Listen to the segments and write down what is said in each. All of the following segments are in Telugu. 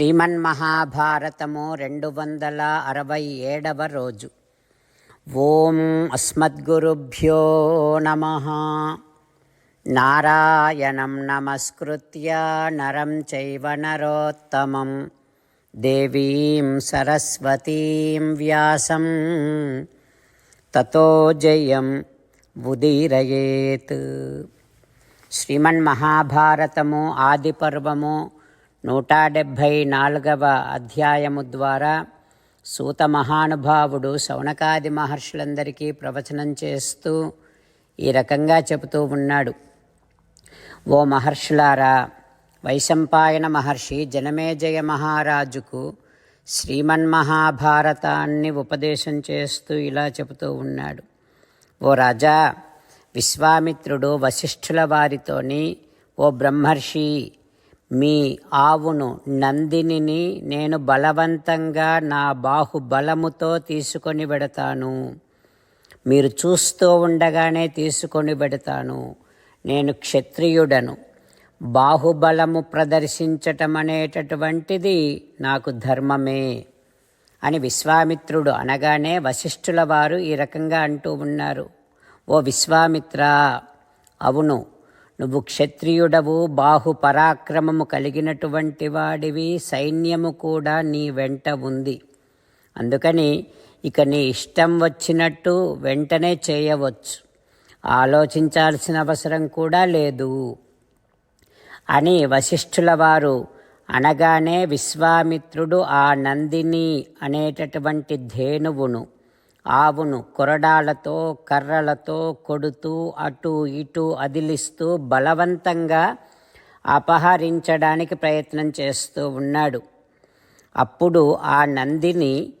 శ్రీమన్మహాభారతము రెండు వందల అరవై ఏడవ రోజు. ఓం అస్మద్గురుభ్యో నమ. నారాయణం నమస్కృత్య నరం చైవ నరోత్తమం. దేవీం సరస్వతీం వ్యాసం. తతో జయం ఉదీరయేత్. శ్రీమన్మహాభారతము ఆది పర్వము నూట డెబ్భై నాలుగవ అధ్యాయము ద్వారా సూత మహానుభావుడు శౌనకాది మహర్షులందరికీ ప్రవచనం చేస్తూ ఈ రకంగా చెబుతూ ఉన్నాడు. ఓ మహర్షులారా వైశంపాయన మహర్షి జనమేజయ మహారాజుకు శ్రీమన్మహాభారతాన్ని ఉపదేశం చేస్తూ ఇలా చెబుతూ ఉన్నాడు. ఓ రాజా విశ్వామిత్రుడు వశిష్ఠుల వారితోని ఓ బ్రహ్మర్షి మీ ఆవును నందినిని నేను బలవంతంగా నా బాహుబలముతో తీసుకొని పెడతాను మీరు చూస్తూ ఉండగానే తీసుకొని పెడతాను నేను క్షత్రియుడను. బాహుబలము ప్రదర్శించటం అనేటటువంటిది నాకు ధర్మమే అని విశ్వామిత్రుడు అనగానే వశిష్ఠుల వారు ఈ రకంగా అంటూ ఉన్నారు. ఓ విశ్వామిత్ర అవును నువ్వు క్షత్రియుడవు బాహు పరాక్రమము కలిగినటువంటి వాడివి సైన్యము కూడా నీ వెంట ఉంది. అందుకని ఇక నీ ఇష్టం వచ్చినట్టు వెంటనే చేయవచ్చు. ఆలోచించాల్సిన అవసరం కూడా లేదు. అని వశిష్ఠుల వారు అనగానే విశ్వామిత్రుడు ఆ నందిని అనేటటువంటి ధేనువును ఆవును కొరడాలతో కర్రలతో కొడుతూ అటు ఇటు అదిలిస్తూ బలవంతంగా అపహరించడానికి ప్రయత్నం చేస్తూ ఉన్నాడు. అప్పుడు ఆ నందిని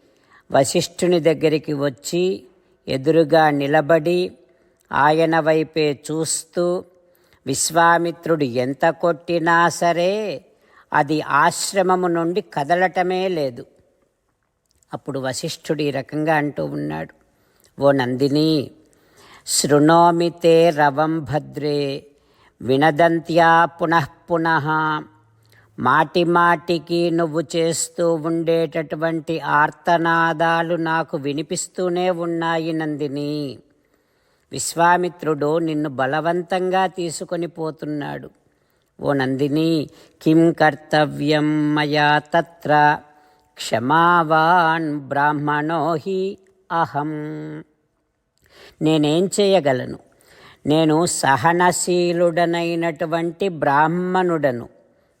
వశిష్ఠుని దగ్గరికి వచ్చి ఎదురుగా నిలబడి ఆయన వైపే చూస్తూ విశ్వామిత్రుడు ఎంత కొట్టినా సరే అది ఆశ్రమము నుండి కదలటమే లేదు. అప్పుడు వశిష్ఠుడు ఈ రకంగా అంటూ ఉన్నాడు. ఓ నందిని శృణోమితే రవం భద్రే వినదంత్యా పునః పునః. మాటి మాటికి నువ్వు చేస్తూ ఉండేటటువంటి ఆర్తనాదాలు నాకు వినిపిస్తూనే ఉన్నాయి నందిని. విశ్వామిత్రుడు నిన్ను బలవంతంగా తీసుకొని పోతున్నాడు. ఓ నందిని కిం కర్తవ్యం మయా తత్ర? క్షమావాన్ బ్రాహ్మణో హి అహం. నేనేం చేయగలను? నేను సహనశీలుడనైనటువంటి బ్రాహ్మణుడను.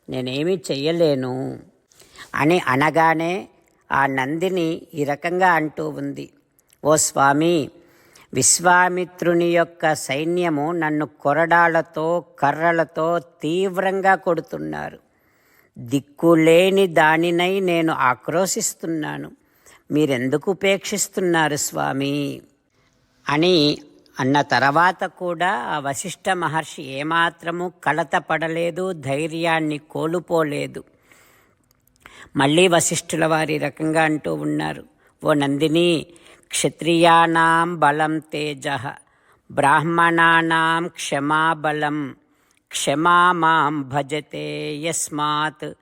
నేనేమి చెయ్యలేను అని అనగానే ఆ నందిని ఈ రకంగా అంటూ ఉంది. ఓ స్వామి విశ్వామిత్రుని యొక్క సైన్యము నన్ను కొరడాలతో కర్రలతో తీవ్రంగా కొడుతున్నారు. దిక్కులేని దానినై నేను ఆక్రోశిస్తున్నాను. మీరెందుకు ఉపేక్షిస్తున్నారు స్వామి? అని అన్న తర్వాత కూడా ఆ వశిష్ఠ మహర్షి ఏమాత్రము కలత పడలేదు ధైర్యాన్ని కోల్పోలేదు. మళ్ళీ వశిష్ఠుల వారి రకంగా అంటూ ఉన్నారు ఓ నందిని క్షత్రియానాం బలం తేజ బ్రాహ్మణానాం క్షమాబలం క్షమా మాం భజతే యస్మాత్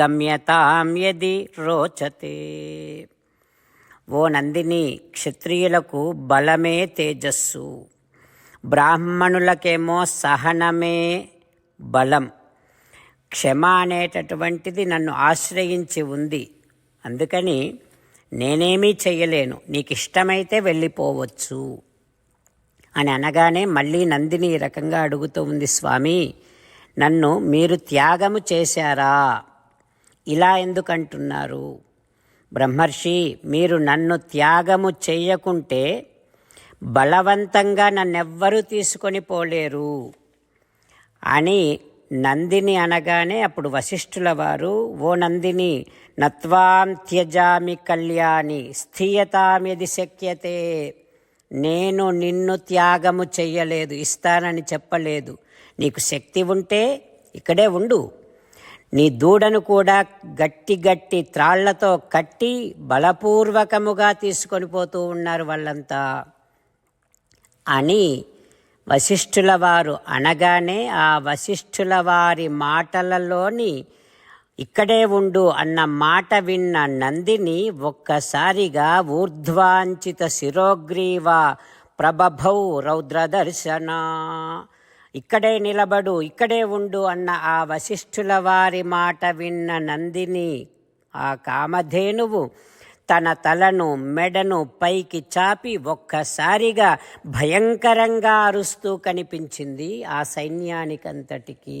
గమ్యతాం యది రోచతే. ఓ నందిని క్షత్రియులకు బలమే తేజస్సు. బ్రాహ్మణులకేమో సహనమే బలం. క్షమ అనేటటువంటిది నన్ను ఆశ్రయించి ఉంది. అందుకని నేనేమీ చెయ్యలేను. నీకు ఇష్టమైతే వెళ్ళిపోవచ్చు. అని అనగానే మళ్ళీ నందిని ఈ రకంగా అడుగుతూ ఉంది స్వామి నన్ను మీరు త్యాగము చేశారా? ఇలా ఎందుకంటున్నారు? బ్రహ్మర్షి మీరు నన్ను త్యాగము చేయకుంటే బలవంతంగా నన్నెవ్వరూ తీసుకొని పోలేరు అని నందిని అనగానే అప్పుడు వశిష్ఠుల వారు ఓ నందిని నత్వాం త్యజామి కళ్యాణి స్థీయతామిది శక్యతే నేను నిన్ను త్యాగము చెయ్యలేదు ఇస్తానని చెప్పలేదు. నీకు శక్తి ఉంటే ఇక్కడే ఉండు. నీ దూడను కూడా గట్టి గట్టి త్రాళ్ళతో కట్టి బలపూర్వకముగా తీసుకొని పోతూ ఉన్నారు వాళ్ళంతా. అని వశిష్ఠుల వారు అనగానే ఆ వశిష్ఠుల వారి మాటలలోని ఇక్కడే ఉండు అన్న మాట విన్న నందిని ఒక్కసారిగా ఊర్ధ్వాంచిత శిరోగ్రీవ ప్రభభౌ రౌద్రదర్శన. ఇక్కడే నిలబడు ఇక్కడే ఉండు అన్న ఆ వశిష్ఠుల వారి మాట విన్న నందిని ఆ కామధేనువు తన తలను మెడను పైకి చాపి ఒక్కసారిగా భయంకరంగా అరుస్తూ కనిపించింది ఆ సైన్యానికంతటికీ.